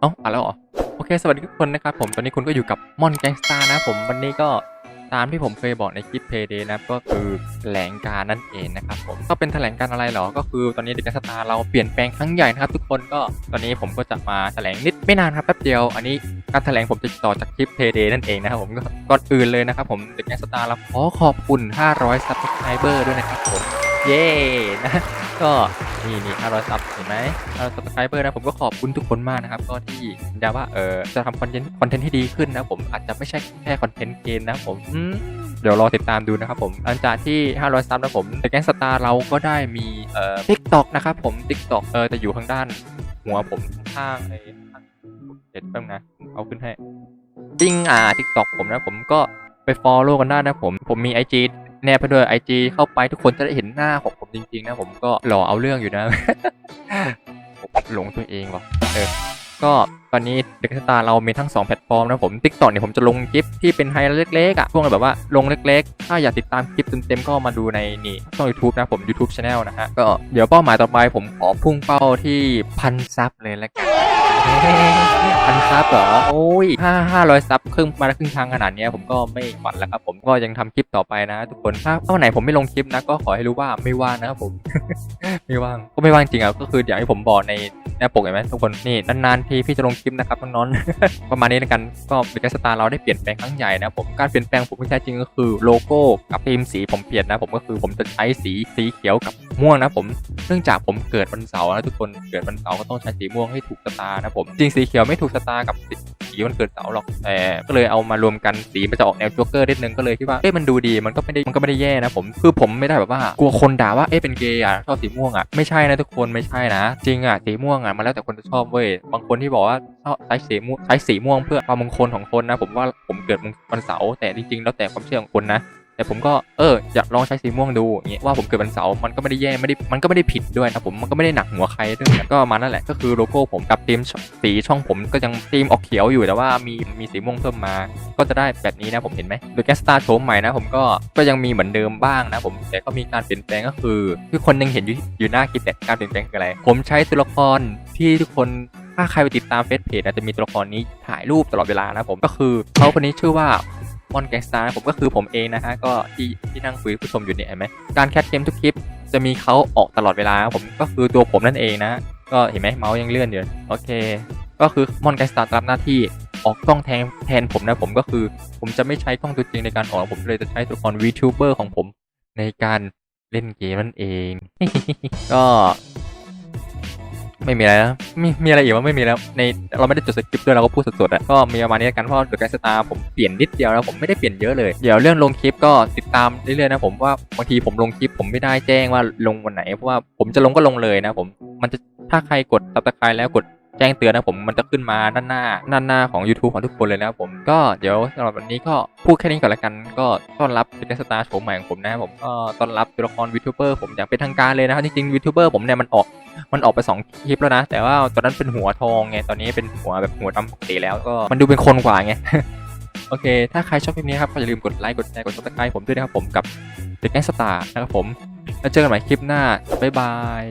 เอ้าอ่านแล้วเหรอ โอเค สวัสดีทุกคนนะครับ ผมตอนนี้คุณก็อยู่กับมอนแกงสตาร์นะผมวันนี้ก็ตามที่ผมเคยบอกในคลิปเพย์เดย์นะก็คือแถลงการนั่นเองนะครับผมก็เป็นแถลงการอะไรเหรอ ก็คือตอนนี้เด็กสตาร์เราเปลี่ยนแปลงครั้งใหญ่นะครับทุกคนก็ตอนนี้ผมก็จะมาแถลงนิดไม่นานครับแป๊บเดียว อันนี้การแถลงผมจะต่อจากคลิปเพย์เดย์นั่นเองนะครับผมก็ก่อนอื่นเลยนะครับผมเด็กสตาร์เราขอขอบคุณ 500 subscriber ด้วยนะครับผมเย้นะ ก็นี่นี่500ซับเห็นไหม500 subscriber นะผมก็ขอบคุณทุกคนมากนะครับ ก็ที่สัญญาว่าเออจะทำคอนเทนต์คอนเทนต์ที่ดีขึ้นนะผมอาจจะไม่ใช่แค่คอนเทนต์เกมนะผมเดี๋ยวรอติดตามดูนะครับผมหลังจากที่ 500 ซับนะผมแต่แก๊งสตาร์เราก็ได้มีเอ่อ TikTok นะครับผม TikTok เออจะอยู่ข้างด้านหัวผมข้างไอ้ข้างเด็ดแป๊บนะเอาขึ้นให้จริงอ่า TikTok ผมนะผมก็ไป follow กันได้นะผม ผมมี IG แนบไปด้วย IG เข้าไปทุกคนจะได้เห็นหน้าของ ผมจริงๆนะผมก็หล่อเอาเรื่องอยู่นะผมหลงตัวเองว่ะเออก็ตอนนี้เด็กสตาร์เรามีทั้ง 2 แพลตฟอร์มนะผม TikTok เนี่ยผมจะลงคลิปที่เป็นไฮไลท์เล็กๆอะช่วงแบบว่าลงเล็กๆ ถ้าอยากติดตามคลิปเต็มๆ ก็มาดูในนี่ช่อง YouTube นะผม YouTube Channel นะฮะ ก็เดี๋ยวเป้าหมายต่อไปผมขอพุ่งเป้าที่พันซับเลยแล้วกัน พันซับเหรอ โอ้ยห้าห้าร้อยซับครึ่งมาครึ่งทางขนาดนี้ผมก็ไม่หวั่นแล้วครับผมก็ยังทำคลิปต่อไปนะ ทุกคนถ้าถ้าวันไหนผมไม่ลงคลิปนะก็ขอให้รู้ว่าไม่ว่างนะครับผม ไม่ว่างก็ไม่ว่างจริงอะก็คืออย่างที่ผมบอกใน หน้าปกเห็นไหมทุกคนนี่นานๆทีพี่จะลงคลิปนะครับน้องๆประมาณนี้แล้วกันก็เบกสตาร์เราได้เปลี่ยนแปลงครั้งใหญ่นะผมการเปลี่ยนแปลงผมที่แท้จริงก็คือโลโก้กับธีมสีผมเปลี่ยนนะผมก็คือผมจะใช้สีสีเขียวกับม่วงนะผมเนื่องจากผมเกิดวันเสาร์นะทุกคนเกิดวันเสาร์ก็ต้องใช้สีม่วงให้ถูกสตาร์นะผมจริงสีเขียวไม่ถูกสตาร์กับ สีมันเกิดเสาหรอกแต่ก็เลยเอามารวมกันสีมันจะออกแนวจ๊กเกอร์นิดนึงก็เลยคิดว่าเอ๊ะมันดูดีมันก็ไม่ได้มันก็ไม่ได้แย่นะผมคือผมไม่ได้แบบว่ากลัวคนด่าว่าเอ๊ะเป็นเกย์อะชอบสีม่วงอะไม่ใช่นะทุกคนไม่ใช่นะ จริงอะสีม่วงอะมันแล้วแต่คนจะชอบเว้ยบางคนที่บอกว่าชอบใช้สีม่วงใช้สีม่วงเพื่อความมงคลของคนนะ ผมว่าผมเกิดวันเสาร์แต่จริงๆแล้วแต่ความเชื่อของคนนะ แต่ผมก็เอออยากลองใช้สีม่วงดูอย่างเงี้ยว่าผมเกิดวันเสาร์มันก็ไม่ได้แย่ไม่ได้มันก็ไม่ได้ผิดด้วยนะผมมันก็ไม่ได้หนักหัวใครด้วยก็มานั่นแหละก็คือโลโก้ผมกับธีมสีช่องผมก็ยังธีมออกเขียวอยู่แต่ว่ามีมีสีม่วงเพิ่มมา ก็จะได้แบบนี้นะผมเห็นไหมโดยแกสตาร์โฉมใหม่นะผมก็ก็ยังมีเหมือนเดิมบ้างนะผมแต่ก็มีการเปลี่ยนแปลงก็คือที่คนยังเห็นอยู่อยู่หน้าคลิปแต่การเปลี่ยนแปลงคืออะไร ผมใช้ตัวละครที่ทุกคนถ้าใครไปติดตามเฟซเพจจะมีตัวละครนี้ถ่ายรูปตลอดเวลานะผมก็คือเขาคนนี้ชื่อว่า มอนแกงสตาร์ผมก็คือผมเองนะฮะก็ที่ที่นั่งคุยผู้ชมอยู่เนี่ยเห็นไหมการแคทเกมทุกคลิปจะมีเขาออกตลอดเวลาผมก็คือตัวผมนั่นเองนะก็เห็นไหมเมาส์ยังเลื่อนอยู่โอเค ก็คือมอนแกงสตาร์รับหน้าที่ออกกล้องแทนแทนผมนะผมก็คือ ผมจะไม่ใช้กล้องตัวจริงในการออกผมเลยจะใช้ตัวละคร VTuber ของผมในการเล่นเกมนั่นเอง ก็ ไม่มีอะไรแล้วมีมีอะไรอีกว่าไม่มีแล้วในเราไม่ได้จดสคริปต์ด้วยเราก็พูดสดๆอะก็มีประมาณนี้กันเพราะเดอะแกสตาร์ผมเปลี่ยนนิดเดียวแล้วผมไม่ได้เปลี่ยนเยอะเลยเดี๋ยวเรื่องลงคลิปก็ติดตามเรื่อยๆนะผมว่าบางทีผมลงคลิปผมไม่ได้แจ้งว่าลงวันไหนเพราะว่าผมจะลงก็ลงเลยนะผมมันจะถ้าใครกดตับตะไคร้แล้วกด แจ้งเตือนนะผมมันจะขึ้นมาด้านหน้าด้านหน้าของ YouTube ของทุกคนเลยนะครับผมก็เดี๋ยวสำหรับวันนี้ก็พูดแค่นี้ก่อนละกัน ก็ต้อนรับเป็นสตาร์โฉมใหม่ของผมนะครับผมก็ต้อนรับตัวละครวิทูเบอร์ผมอย่างเป็นทางการเลยนะครับจริงๆวิทูเบอร์ผมเนี่ยมันออกมันออกไปสองคลิปแล้วนะ แต่ว่าตอนนั้นเป็นหัวทองไงตอนนี้เป็นหัวแบบหัวดำปกติแล้วก็มันดูเป็นคนกว่าไงโอเค ถ้าใครชอบคลิปนี้ครับก็อย่าลืมกดไลค์ กดแชร์ กด subscribe ผมด้วยนะครับผมกับ The Gang Star นะครับผม แล้วเจอกันใหม่คลิปหน้า บ๊ายบาย